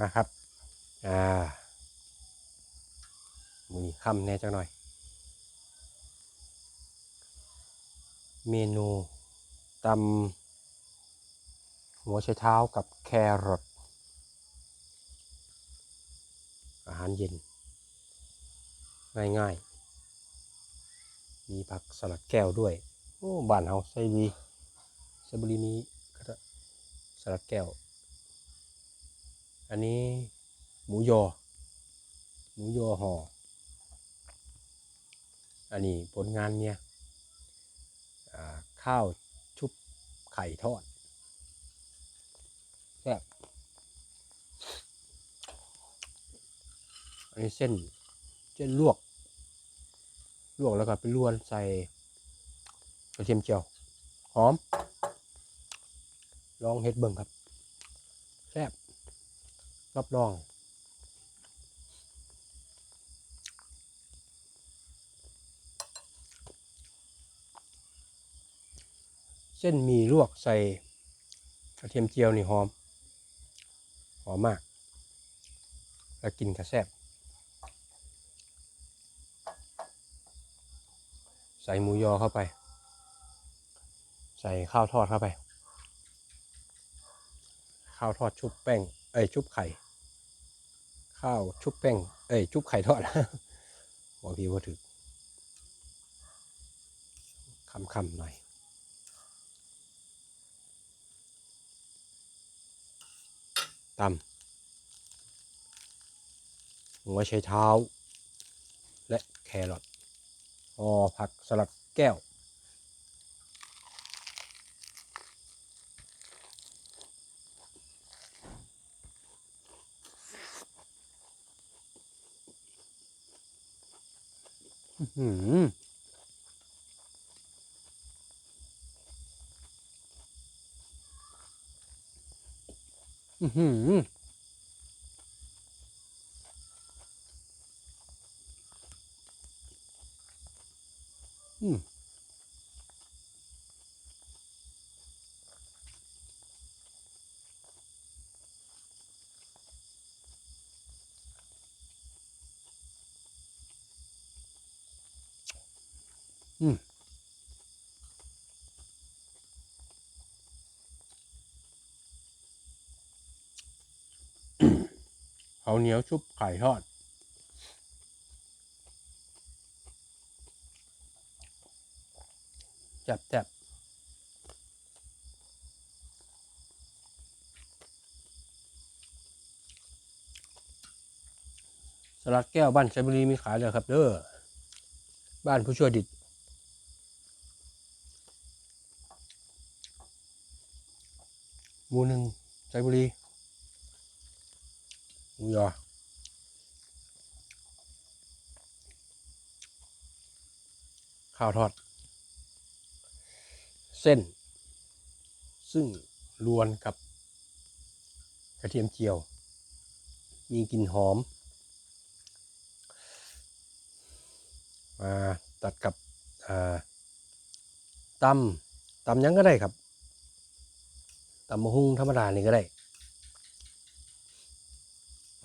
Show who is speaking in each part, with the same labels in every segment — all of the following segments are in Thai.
Speaker 1: นะครับอ่ามือค่ำแน่จังหน่อย เมนูตำหัวไชเท้ากับแครอทอาหารเย็น ง่ายๆ มีผักสลัดแก้วด้วย โอ้บ้านเฮาใส่ดีใส่บรีมีสลัดแก้ว อันนี้หมูยอ หมูยอห่อ อันนี้ผลงานเนี่ยข้าวชุบไข่ทอดแซ่บอันนี้เส้น เส้นลวก ลวกแล้วก็ไปลวนใส่กระเทียมเจียว หอม ลองเฮ็ดเบิ่งครับ แซ่บ รับรอง เส้นมีลวกใส่กระเทียมเจียวนี่หอม หอมมาก แล้วกินกระแซบใส่หมูยอเข้าไป ใส่ข้าวทอดเข้าไป ข้าวทอดชุบแป้ง เอ้ย ชุบไข่ ข้าวชุบแป้ง เอ้ย ชุบไข่ทอดบอกพี่ว่าถึกคำๆหน่อย ตำหัวไชเท้า และแครอทห่อผักสลัดแก้ว อื้อหืออื้ อืมข้าวเหนียวชุบไข่ทอด จับจับสลัดแก้วบ้านชัยบุรีมีขายเลยครับเด้อบ้านผู้ช่วยดิด มูหนึ่งชัยบุรีหมูยอข้าวทอด เส้น ซึ่งรวนกับกระเทียมเจียว มีกลิ่นหอม มาตัดกับตำตำยังก็ได้ครับ ตำมะฮุ่งธรรมดานี่ก็ได้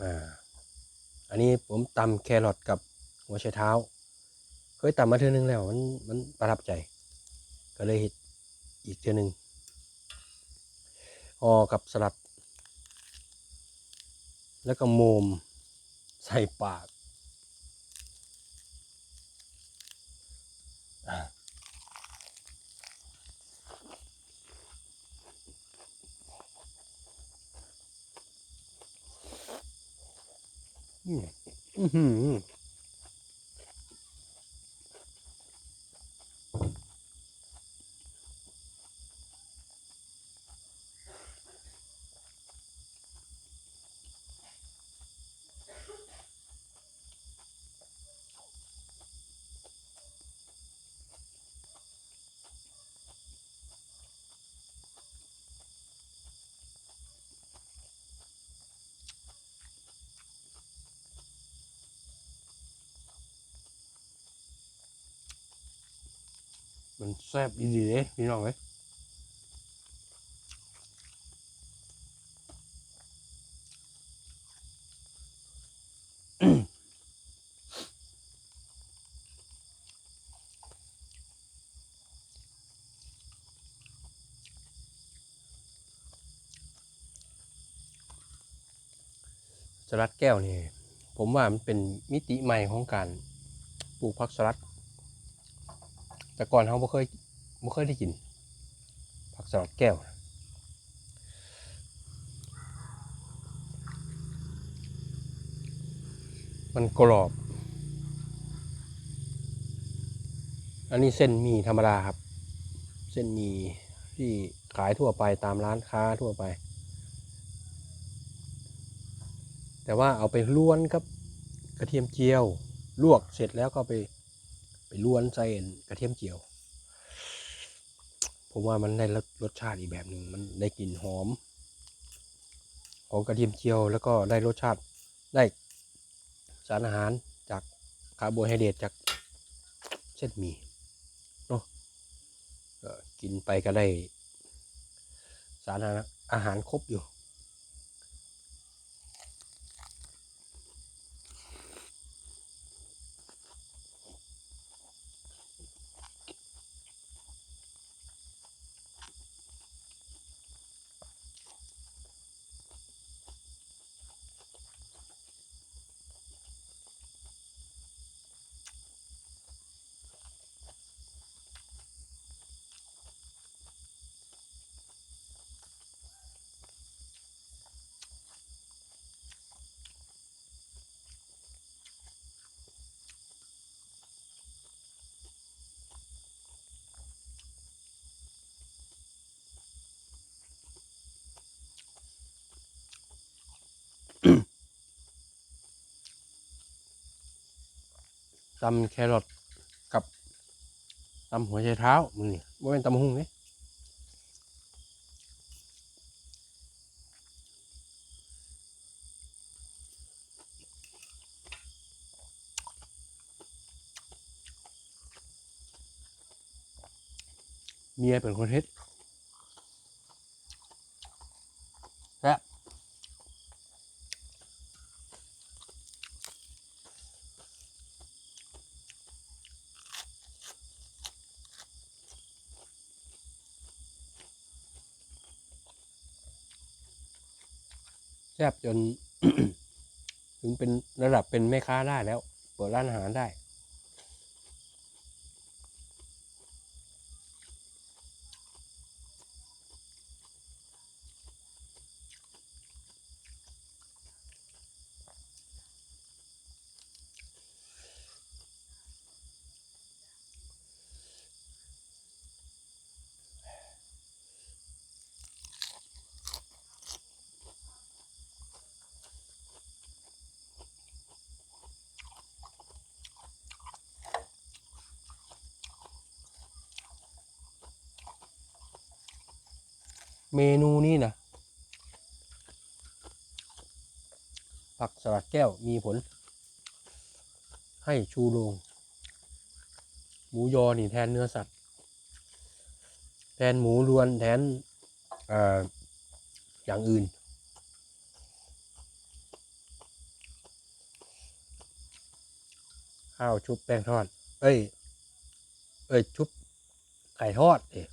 Speaker 1: อ่า อันนี้ผมตำแครอทกับหัวไชเท้า เคยตำมาเทื่อนึงแล้ว มันมันประทับใจ ก็เลยเฮ็ดอีกเทื่อหนึ่งห่อกับสลัด แล้วก็โมมใส่ปาก อะ อืม มันแซ่บอีดีเลยพี่น้องเลยสลัดแก้วนี่ผมว่ามันเป็นมิติใหม่ของการปลูกผักสลัด แต่ก่อนเขาไม่เคยไม่เคยได้กิน ผักสลัดแก้วมันกรอบ อันนี้เส้นหมี่ธรรมดาครับ เส้นหมี่ที่ขายทั่วไปตามร้านค้าทั่วไป แต่ว่าเอาไปล้วนครับ กระเทียมเจียว ลวกเสร็จแล้วก็ไป ไปล้วนใส่กระเทียมเจียว ผมว่ามันได้รสชาติอีกแบบหนึ่งมันได้กลิ่นหอม ของกระเทียมเจียว แล้วก็ได้รสชาติได้สารอาหารจากคาร์โบไฮเดรตจากเส้นมีเนาะก็กินไปก็ได้ สารอาหารอาหารครบอยู่ ตำแครอทกับตำหัวไชเท้ามึงนี่ว่าเป็นตำหุ่งนี่เมียเป็นคนเฮ็ด ซ่บจน ถึงเป็นระดับเป็นแม่ค้าได้แล้ว เปิดร้านอาหารได้ เมนูนี้นะผักสลัดแก้วมีผล ให้ชูโรงหมูยอนี่แทนเนื้อสัตว์ แทนหมูล้วนแทนออย่างอื่น ข้าวชุบแป้งทอด เอ้ย เอ้ย ชุบไก่ทอดเอ้ย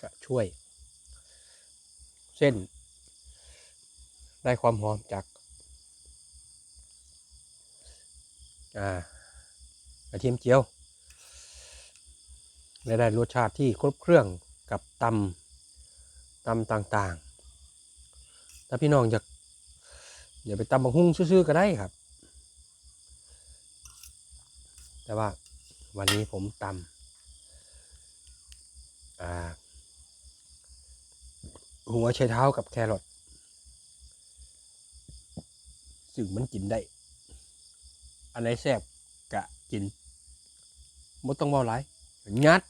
Speaker 1: ก็ช่วย เส้น ได้ความหอมจากกระเทียมเจียวและได้รสชาติที่ครบเครื่องกับตำตำต่างๆ ถ้าพี่น้องอยากอย่าไปตำบังหุ่งซื่อๆก็ได้ครับ แต่ว่าวันนี้ผมตำอ่า หัวไชเท้ากับแครอทซึ่งมันกินได้ อันไหนแซ่บกะกินไม่ต้องเบาหลายงัด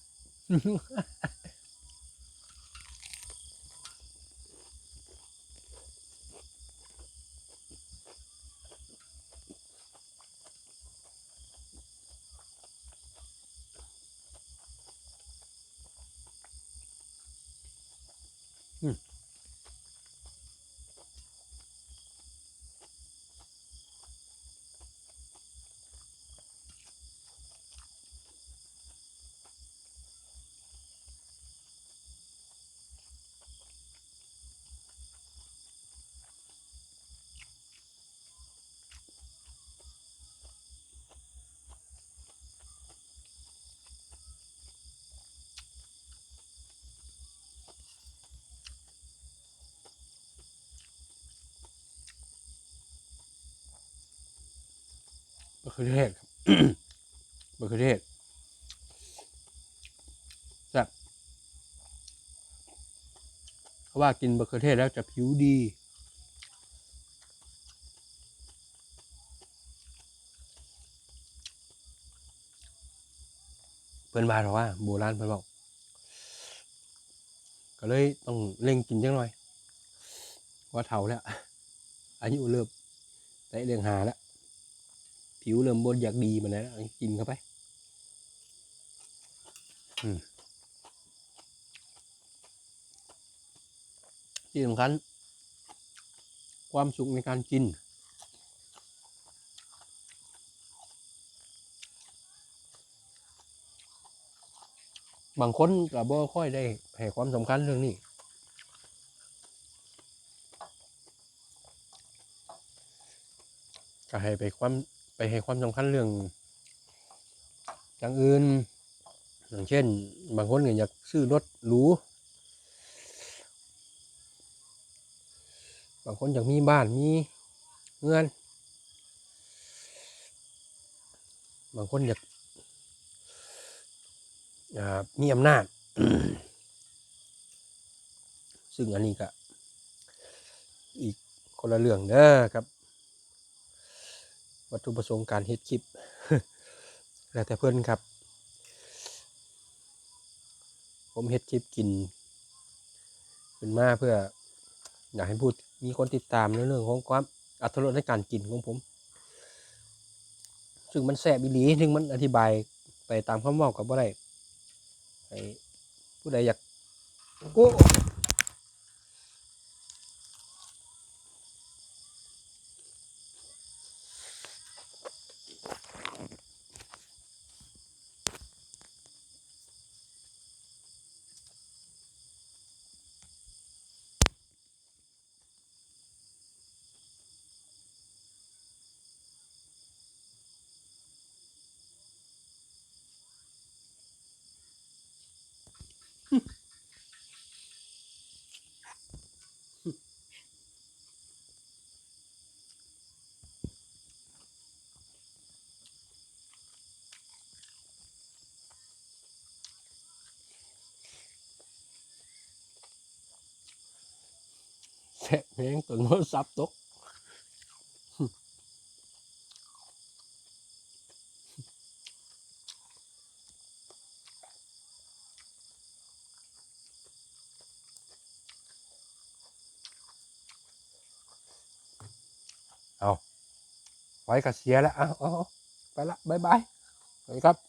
Speaker 1: ขือเทศมะเขือเทศจับเขาะว่ากินมะเขือเทศแล้วจะผิวดีเพื่อนบ้านบอกว่าโบราณเพื่อนบอกก็เลยต้องเร่งกินจังหน่อยว่าเท่าแล้วอายุเริ่มได้เรื่องหาแล้ว ผิวเริ่มบนอยากดีมาแล้วกินเข้าไปอืมที่สำคัญ ความสุขในการกิน บางคนก็บ่ค่อยได้ให้ความสำคัญเรื่องนี้ก็ให้ไปความ ไปให้ความสำคัญเรื่องอย่างอื่น อย่างเช่น บางคนก็อยากซื้อรถหรูบางคนอยากมีบ้านมีเงิน บางคนอยากมีอำนาจ ซึ่งอันนี้ก็อีกคนละเรื่องเด้อครับ วัตถุประสงค์การเฮ็ดคลิป แล้วแต่เพื่อนครับ ผมเฮ็ดคลิปกินขึ้นมาเพื่อ อยากให้พูดมีคนติดตามในเรื่องของความอัตรสในการกินของผม ซึ่งมันแสบอีหลีถึงมันอธิบายไปตามคำเว่ากับว่าได้ให้ผู้ใดอยากโอ้ แสบแหงตัวโน้ตซับตก ไว้กับเสียแล้วอ๋อาเอาไปละบายบายสวัสดีครับ